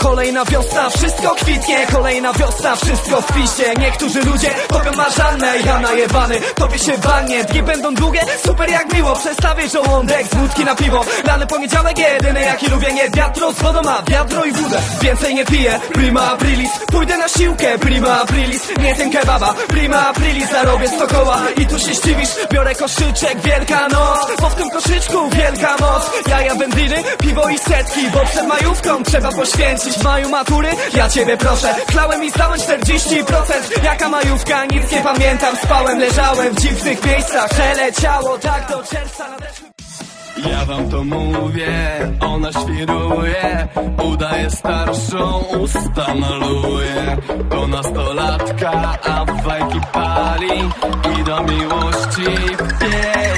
cold. Kolejna wiosna, wszystko kwitnie. Kolejna wiosna, wszystko w pisie Niektórzy ludzie powią marzanne Ja najebany, tobie się walnie Dni będą długie, super jak miło Przestawię żołądek z wódki na piwo. Lany poniedziałek jedyny jaki lubię Nie wiatro z wodą, a wiadro i wódę. Więcej nie piję, prima aprilis. Pójdę na siłkę, prima aprilis. Nie ten kebaba, prima aprilis. Zarobię sto koła i tu się zdziwisz. Biorę koszyczek, wielka noc Bo w tym koszyczku wielka moc. Jaja wędliny, piwo i setki. Bo przed majówką trzeba poświęcić. W maju matury, ja ciebie proszę. Chlałem i zdałem 40% Jaka majówka, nic nie pamiętam. Spałem, leżałem w dziwnych miejscach. Przeleciało tak do czerwca nadeszły Ja wam to mówię, ona świruje Udaje starszą, usta maluje. To nastolatka, a fajki pali I do miłości pierwsza